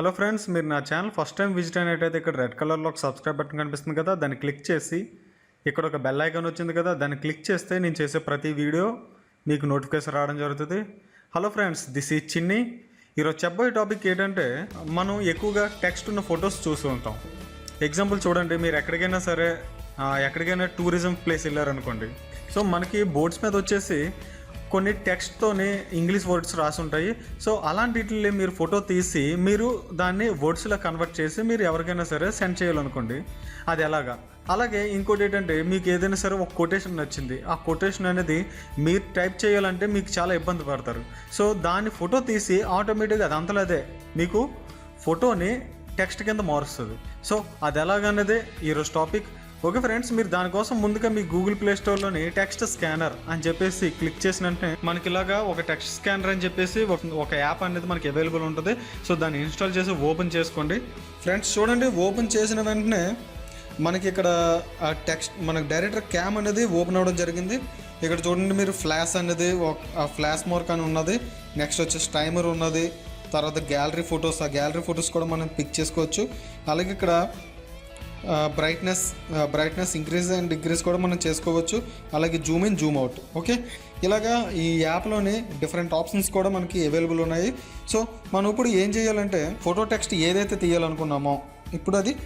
Hello friends మీరు నా channel first time visit అయినట్టయితే ఇక్కడ రెడ్ కలర్లో ఒక సబ్స్క్రైబ్ బటన్ కనిపిస్తుంది కదా దాన్ని క్లిక్ చేసి ఇక్కడ ఒక బెల్ ఐకాన్ వచ్చింది కదా దాన్ని క్లిక్ చేస్తే నేను చేసే ప్రతి వీడియో మీకు నోటిఫికేషన్ రావడం జరుగుతుంది. హలో ఫ్రెండ్స్ దిస్ ఈ చిన్ని. ఈరోజు చెప్పబోయే టాపిక్ ఏంటంటే మనం ఎక్కువగా టెక్స్ట్ ఉన్న ఫొటోస్ చూస్తూ ఉంటాం. ఎగ్జాంపుల్ చూడండి మీరు ఎక్కడికైనా సరే ఎక్కడికైనా టూరిజం ప్లేస్ వెళ్ళారనుకోండి. సో మనకి బోర్డ్స్ మీద వచ్చేసి కొన్ని టెక్స్ట్తోనే ఇంగ్లీష్ వర్డ్స్ రాసి ఉంటాయి సో అలాంటిని మీరు ఫోటో తీసి మీరు దాన్ని వర్డ్స్లో కన్వర్ట్ చేసి మీరు ఎవరికైనా సరే సెండ్ చేయాలనుకోండి. అది ఎలాగా? అలాగే ఇంకోటి ఏంటంటే మీకు ఏదైనా సరే ఒక కొటేషన్ నచ్చింది. ఆ కొటేషన్ అనేది మీరు టైప్ చేయాలంటే మీకు చాలా ఇబ్బంది పడతారు. సో దాన్ని ఫోటో తీసి ఆటోమేటిక్గా అది అంతలో అదే. మీకు ఫోటోని టెక్స్ట్ కింద మారుస్తుంది. సో అది ఎలాగన్నదే ఈరోజు టాపిక్ ఓకే ఫ్రెండ్స్ మీరు దానికోసం ముందుగా మీ గూగుల్ ప్లే స్టోర్లోని టెక్స్ట్ స్కానర్ అని చెప్పేసి క్లిక్ చేసిన వెంటనే మనకి ఇలాగా ఒక టెక్స్ట్ స్కానర్ అని చెప్పేసి ఒక- యాప్ అనేది మనకి అవైలబుల్ ఉంటుంది. సో దాన్ని ఇన్స్టాల్ చేసి ఓపెన్ చేసుకోండి. ఫ్రెండ్స్ చూడండి ఓపెన్ చేసిన వెంటనే మనకి ఇక్కడ ఆ టెక్స్ట్ మనకి డైరెక్టర్ క్యామ్ అనేది ఓపెన్ అవ్వడం జరిగింది. ఇక్కడ చూడండి మీరు ఫ్లాష్ అనేది ఒక- ఆ ఫ్లాష్ మార్క్ అని ఉన్నది. నెక్స్ట్ వచ్చేసి టైమర్ ఉన్నది. తర్వాత గ్యాలరీ ఫొటోస్ ఆ గ్యాలరీ ఫొటోస్ కూడా మనం పిక్ చేసుకోవచ్చు. అలాగే ఇక్కడ brightness brightness increase and decrease కూడా మనం చేసుకోవచ్చు. అలాగే zoom in zoom out okay ఇలాగా ఈ యాప్లోని డిఫరెంట్ ఆప్షన్స్ కూడా మనకి అవైలబుల్ ఉన్నాయి. సో మనం ఇప్పుడు ఏం చేయాలంటే ఫోటో టెక్స్ట్ ఏదైతే తీయాలనుకున్నామో ఇప్పుడు అది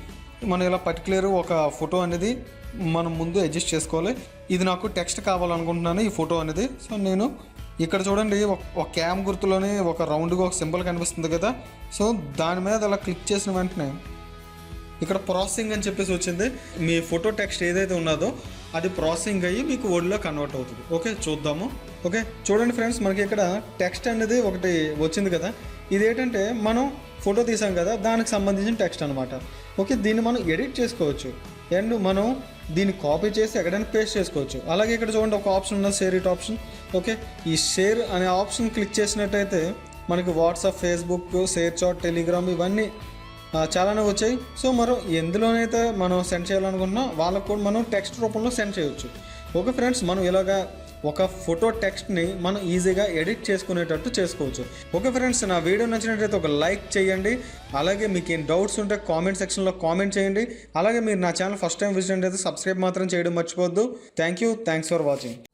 మనం ఇలా పర్టికులర్ ఒక ఫోటో అనేది మనం ముందు అడ్జస్ట్ చేసుకోవాలి. ఇది నాకు టెక్స్ట్ కావాలనుకుంటున్నాను ఈ ఫోటో అనేది. సో నేను ఇక్కడ చూడండి ఒక- ఒక క్యామ్ గుర్తులోనే ఒక రౌండ్గా ఒక సింబల్ కనిపిస్తుంది కదా. సో దాని మీద అలా క్లిక్ చేసిన వెంటనే ఇక్కడ ప్రాసెసింగ్ అని చెప్పేసి వచ్చింది. మీ ఫోటో టెక్స్ట్ ఏదైతే ఉన్నదో అది ప్రాసెసింగ్ అయ్యి మీకు వర్డ్లో కన్వర్ట్ అవుతుంది. ఓకే చూద్దాము. ఓకే చూడండి ఫ్రెండ్స్ మనకి ఇక్కడ టెక్స్ట్ అనేది ఒకటి వచ్చింది కదా. ఇది ఏంటంటే మనం ఫోటో తీసాం కదా దానికి సంబంధించిన టెక్స్ట్ అనమాట ఓకే దీన్ని మనం ఎడిట్ చేసుకోవచ్చు. అండ్ మనం దీన్ని కాపీ చేసి ఎక్కడైనా పేస్ట్ చేసుకోవచ్చు. అలాగే ఇక్కడ చూడండి ఒక ఆప్షన్ ఉన్నది షేర్ ఇట్ ఆప్షన్ ఓకే ఈ షేర్ అనే ఆప్షన్ క్లిక్ చేసినట్టయితే మనకి WhatsApp Facebook ShareChat Telegram ఇవన్నీ చాలానే వచ్చాయి. సో మనం ఎందులోనైతే మనం సెండ్ చేయాలనుకుంటున్నా వాళ్ళకు కూడా మనం టెక్స్ట్ రూపంలో సెండ్ చేయొచ్చు. ఓకే ఫ్రెండ్స్ మనం ఇలాగా ఒక ఫోటో టెక్స్ట్ని మనం ఈజీగా ఎడిట్ చేసుకునేటట్టు చేసుకోవచ్చు. ఓకే ఫ్రెండ్స్ నా వీడియో నచ్చినట్లయితే ఒక లైక్ చేయండి. అలాగే మీకు ఏం డౌట్స్ ఉంటే కామెంట్ సెక్షన్లో కామెంట్ చేయండి. అలాగే మీరు నా ఛానల్ ఫస్ట్ టైం విజిట్ అయితే సబ్స్క్రైబ్ మాత్రం చేయడం మర్చిపోవద్దు. Thank you thanks for watching